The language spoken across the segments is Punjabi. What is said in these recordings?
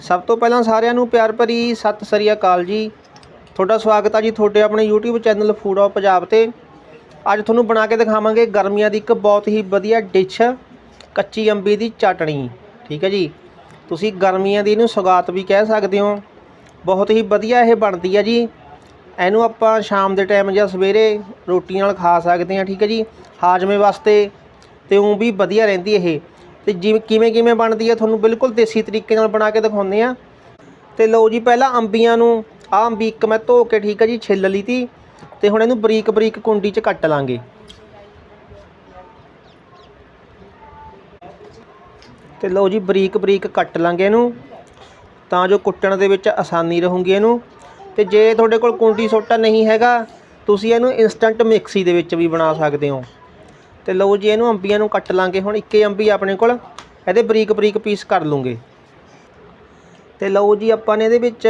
ਸਭ ਤੋਂ ਪਹਿਲਾਂ ਸਾਰਿਆਂ ਨੂੰ ਪਿਆਰ ਭਰੀ ਸਤਿ ਸ੍ਰੀ ਅਕਾਲ ਜੀ। ਤੁਹਾਡਾ ਸਵਾਗਤ ਹੈ ਜੀ ਤੁਹਾਡੇ ਆਪਣੇ YouTube channel food of Punjab ਤੇ। ਅੱਜ ਤੁਹਾਨੂੰ ਬਣਾ ਕੇ ਦਿਖਾਵਾਂਗੇ ਗਰਮੀਆਂ ਦੀ ਇੱਕ ਬਹੁਤ ਹੀ ਵਧੀਆ ਡਿਸ਼, ਕੱਚੀ ਅੰਬੀ ਦੀ ਚਟਣੀ। ਠੀਕ ਹੈ ਜੀ? ਤੁਸੀਂ ਗਰਮੀਆਂ ਦੀ ਇਹਨੂੰ ਸੌਗਾਤ ਵੀ ਕਹਿ ਸਕਦੇ ਹੋ। ਬਹੁਤ ਹੀ ਵਧੀਆ ਇਹ ਬਣਦੀ ਹੈ ਜੀ। ਇਹਨੂੰ ਆਪਾਂ ਸ਼ਾਮ ਦੇ ਟਾਈਮ ਜਾਂ ਸਵੇਰੇ ਰੋਟੀ ਨਾਲ ਖਾ ਸਕਦੇ ਹਾਂ ਠੀਕ ਹੈ ਜੀ? ਹਾਜ਼ਮੇ ਵਾਸਤੇ ਤੇ ਉਹ ਵੀ ਵਧੀਆ ਰਹਿੰਦੀ ਇਹ। ਤੇ ਜਿਵੇਂ ਕਿਵੇਂ ਕਿਵੇਂ ਬਣਦੀ ਹੈ ਤੁਹਾਨੂੰ ਬਿਲਕੁਲ ਦੇਸੀ ਤਰੀਕੇ ਨਾਲ ਬਣਾ ਕੇ ਦਿਖਾਉਂਦੇ ਆ। ਤੇ ਲਓ ਜੀ, ਪਹਿਲਾਂ ਅੰਬੀਆਂ ਨੂੰ, ਆਹ ਅੰਬੀ ਇੱਕ ਮੈਂ ਧੋ ਕੇ ਠੀਕ ਹੈ ਜੀ, ਛਿੱਲ ਲਈ ਤੀ। ਤੇ ਹੁਣ ਇਹਨੂੰ ਬਰੀਕ ਬਰੀਕ ਕੁੰਡੀ 'ਚ ਕੱਟ ਲਾਂਗੇ। ਤੇ ਲਓ ਜੀ, ਬਰੀਕ ਬਰੀਕ ਕੱਟ ਲਾਂਗੇ ਇਹਨੂੰ। ਤਾਂ ਜੋ ਕੁੱਟਣ ਦੇ ਵਿੱਚ ਆਸਾਨੀ ਰਹੂਗੀ ਇਹਨੂੰ। ਤੇ ਜੇ ਤੁਹਾਡੇ ਕੋਲ ਕੁੰਡੀ ਸੋਟਾ ਨਹੀਂ ਹੈਗਾ, ਤੁਸੀਂ ਇਹਨੂੰ ਇਨਸਟੈਂਟ ਮਿਕਸੀ ਦੇ ਵਿੱਚ ਵੀ ਬਣਾ ਸਕਦੇ ਹੋ। ਤੇ ਲਓ ਜੀ, ਇਹਨੂੰ ਅੰਬੀਆਂ ਨੂੰ ਕੱਟ ਲਾਂਗੇ ਹੁਣ, ਇੱਕੇ ਅੰਬੀ ਆਪਣੇ ਕੋਲ, ਇਹਦੇ ਬਰੀਕ ਬਰੀਕ ਪੀਸ ਕਰ ਲੂੰਗੇ। ਤੇ ਲਓ ਜੀ, ਆਪਾਂ ਨੇ ਇਹਦੇ ਵਿੱਚ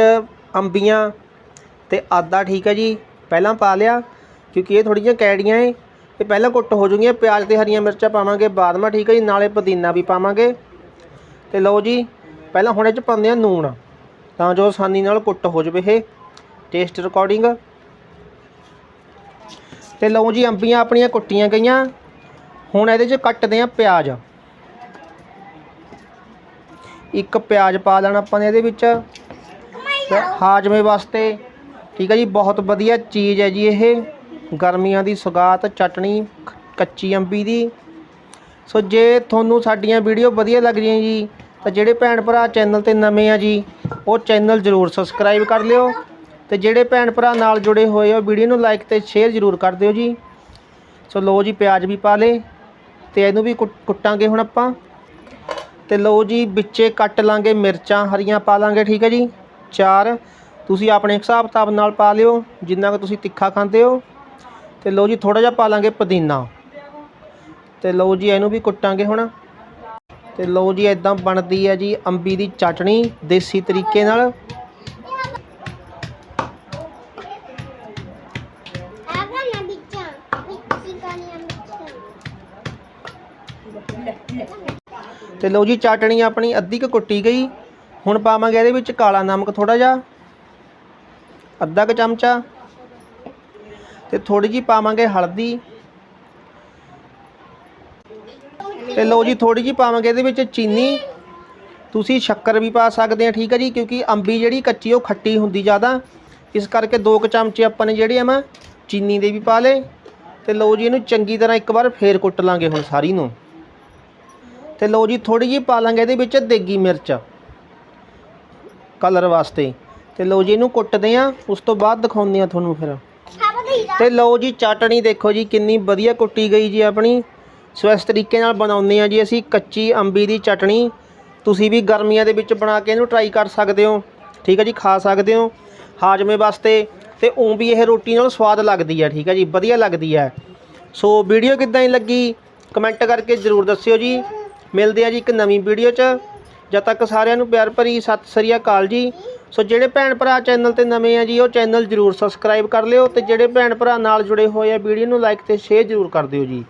ਅੰਬੀਆਂ ਤੇ ਆਦਾ, ਠੀਕ ਹੈ ਜੀ, ਪਹਿਲਾਂ ਪਾ ਲਿਆ, ਕਿਉਂਕਿ ਇਹ ਥੋੜ੍ਹੀਆਂ ਕੈੜੀਆਂ ਏ, ਇਹ ਪਹਿਲਾਂ ਕੁੱਟ ਹੋ ਜੂਗੀਆਂ, ਪਿਆਜ਼ ਤੇ ਹਰੀਆਂ ਮਿਰਚਾਂ ਪਾਵਾਂਗੇ ਬਾਅਦ ਮਾ, ਠੀਕ ਹੈ ਜੀ, ਨਾਲੇ ਪੁਦੀਨਾ ਵੀ ਪਾਵਾਂਗੇ। ਤੇ ਲਓ ਜੀ, ਪਹਿਲਾਂ ਹੁਣ ਇਹ ਚ ਪਾਉਂਦੇ ਆ ਨੂਣ, ਤਾਂ ਜੋ ਆਸਾਨੀ ਨਾਲ ਕੁੱਟ ਹੋ ਜਵੇ ਇਹ ਟੇਸਟ ਰਿਕਾਰਡਿੰਗ ਤੇ ਲਓ ਜੀ, ਅੰਬੀਆਂ ਆਪਣੀਆਂ ਕੁੱਟੀਆਂ ਗਈਆਂ। ਹੁਣ ਇਹਦੇ 'ਚ ਕੱਟਦੇ ਆ ਪਿਆਜ਼। ਇੱਕ ਪਿਆਜ਼ ਪਾ ਲੈਣਾ ਆਪਾਂ ਨੇ ਇਹਦੇ ਵਿੱਚ। ਹਾਜ਼ਮੇ ਵਾਸਤੇ, ਠੀਕ ਹੈ ਜੀ, ਬਹੁਤ ਵਧੀਆ ਚੀਜ਼ ਹੈ ਜੀ ਇਹ। ਗਰਮੀਆਂ ਦੀ ਸੁਗਾਤ ਚਟਣੀ ਕ- ਕੱਚੀ ਅੰਬੀ ਦੀ। ਸੋ ਜੇ ਤੁਹਾਨੂੰ ਸਾਡੀਆਂ ਵੀਡੀਓ ਵਧੀਆ ਲੱਗ ਰਹੀਆਂ ਜੀ, ਤਾਂ ਜਿਹੜੇ ਭੈਣ ਭਰਾ ਚੈਨਲ ਤੇ ਨਵੇਂ ਆ ਜੀ, ਉਹ ਚੈਨਲ ਜ਼ਰੂਰ ਸਬਸਕ੍ਰਾਈਬ ਕਰ ਲਿਓ। ਤੇ ਜਿਹੜੇ ਭੈਣ ਭਰਾ ਨਾਲ ਜੁੜੇ ਹੋਏ ਆ ਵੀਡੀਓ ਨੂੰ ਲਾਈਕ ਤੇ ਸ਼ੇਅਰ ਜ਼ਰੂਰ ਕਰ ਦਿਓ ਜੀ। ਸੋ ਲਓ ਜੀ, ਪਿਆਜ਼ ਵੀ ਪਾ ਲੇ ਤੇ ਇਹਨੂੰ ਵੀ ਕੁੱਟ- ਕੁੱਟਾਂਗੇ ਹੁਣ ਆਪਾਂ। ਤੇ ਲਓ ਜੀ, ਵਿੱਚੇ ਕੱਟ ਲਾਂਗੇ ਮਿਰਚਾਂ, ਹਰੀਆਂ ਪਾ ਲਾਂਗੇ, ਠੀਕ ਹੈ ਜੀ? ਚਾਰ, ਤੁਸੀਂ ਆਪਣੇ ਹਿਸਾਬ ਕਿਤਾਬ ਨਾਲ ਪਾ ਲਿਓ, ਜਿੰਨਾ ਕੁ ਤੁਸੀਂ ਤਿੱਖਾ ਖਾਂਦੇ ਹੋ। ਤੇ ਲਓ ਜੀ ਥੋੜਾ ਜਿਹਾ ਪਾ ਲਾਂਗੇ ਪੁਦੀਨਾ। ਤੇ ਲਓ ਜੀ, ਇਹਨੂੰ ਵੀ ਕੁੱਟਾਂਗੇ ਹੁਣ। ਤੇ ਲਓ ਜੀ ਇਦਾਂ ਬਣਦੀ ਹੈ ਜੀ ਅੰਬੀ ਦੀ ਚਟਣੀ ਦੇਸੀ ਤਰੀਕੇ ਨਾਲ। ਤੇ ਲਓ ਜੀ, ਚਟਣੀ ਆਪਣੀ ਅੱਧੀ ਕੁ ਕੁੱਟੀ ਗਈ। ਹੁਣ ਪਾਵਾਂਗੇ ਇਹਦੇ ਵਿੱਚ ਕਾਲਾ ਨਮਕ ਥੋੜਾ ਜਿਹਾ, ਅੱਧਾ ਕੁ ਚਮਚਾ ਤੇ ਥੋੜੀ ਜੀ ਪਾਵਾਂਗੇ ਹਲਦੀ। ਤੇ ਲਓ ਜੀ ਥੋੜੀ ਜੀ ਪਾਵਾਂਗੇ ਇਹਦੇ ਵਿੱਚ ਚੀਨੀ। ਤੁਸੀਂ ਸ਼ੱਕਰ ਵੀ ਪਾ ਸਕਦੇ ਆ, ਠੀਕ ਹੈ ਜੀ, ਕਿਉਂਕਿ ਅੰਬੀ ਜਿਹੜੀ ਕੱਚੀ ਉਹ ਖੱਟੀ ਹੁੰਦੀ ਜ਼ਿਆਦਾ। ਇਸ ਕਰਕੇ ਦੋ ਕੁ ਚਮਚੇ ਆਪਾਂ ਨੇ ਜਿਹੜੇ ਆ ਮੈਂ ਚੀਨੀ ਦੇ ਵੀ ਪਾ ਲਏ। ਤੇ ਲਓ ਜੀ, ਇਹਨੂੰ ਚੰਗੀ ਤਰ੍ਹਾਂ ਇੱਕ ਵਾਰ ਫੇਰ ਕੁੱਟ ਲਾਂਗੇ ਹੁਣ ਸਾਰੀ ਨੂੰ। ਤੇ ਲਓ ਜੀ ਥੋੜੀ ਜੀ ਪਾ ਲਾਂਗੇ ਇਹਦੇ ਵਿੱਚ ਦੇਗੀ ਮਿਰਚ। ਕਲਰ ਵਾਸਤੇ। ਤੇ ਲਓ ਜੀ, ਇਹਨੂੰ ਕੁੱਟਦੇ ਆ, ਉਸ ਤੋਂ ਬਾਅਦ ਦਿਖਾਉਂਦੇ ਆ ਤੁਹਾਨੂੰ ਫਿਰ। Haba ਤੇ ਲਓ ਜੀ, ਚਟਣੀ ਦੇਖੋ ਜੀ, ਕਿੰਨੀ ਵਧੀਆ ਕੁੱਟੀ ਗਈ ਜੀ ਆਪਣੀ। ਸੋ ਇਸ ਤਰੀਕੇ ਨਾਲ ਬਣਾਉਂਦੇ ਆ ਜੀ ਅਸੀਂ ਕੱਚੀ ਅੰਬੀ ਦੀ ਚਟਣੀ। ਤੁਸੀਂ ਵੀ ਗਰਮੀਆਂ ਦੇ ਵਿੱਚ ਬਣਾ ਕੇ ਇਹਨੂੰ ਟਰਾਈ ਕਰ ਸਕਦੇ ਹੋ। ਠੀਕ ਹੈ ਜੀ, ਖਾ ਸਕਦੇ ਹੋ ਹਾਜ਼ਮੇ ਵਾਸਤੇ। ਤੇ ਉਂ ਵੀ ਇਹ ਰੋਟੀ ਨਾਲ ਸਵਾਦ ਲੱਗਦੀ ਹੈ, ਠੀਕ ਹੈ ਜੀ, ਵਧੀਆ ਲੱਗਦੀ ਹੈ। ਸੋ ਵੀਡੀਓ ਕਿੱਦਾਂ ਦੀ ਲੱਗੀ? ਕਮੈਂਟ ਕਰਕੇ ਜ਼ਰੂਰ ਦੱਸਿਓ ਜੀ। ਮਿਲਦੇ ਆ ਜੀ ਇੱਕ ਨਵੀਂ ਵੀਡੀਓ 'ਚ। ਜਦ ਤੱਕ ਸਾਰਿਆਂ ਨੂੰ ਪਿਆਰ ਭਰੀ ਸਤਿ ਸ੍ਰੀ ਅਕਾਲ ਜੀ। ਸੋ ਜਿਹੜੇ ਭੈਣ ਭਰਾ ਚੈਨਲ ਤੇ ਨਵੇਂ ਆ ਜੀ, ਉਹ ਚੈਨਲ ਜ਼ਰੂਰ ਸਬਸਕ੍ਰਾਈਬ ਕਰ ਲਿਓ ਤੇ ਜਿਹੜੇ ਭੈਣ ਭਰਾ ਨਾਲ ਜੁੜੇ ਹੋਏ ਆ, ਵੀਡੀਓ ਨੂੰ ਲਾਈਕ ਤੇ ਸ਼ੇਅਰ ਜ਼ਰੂਰ ਕਰ ਦਿਓ ਜੀ।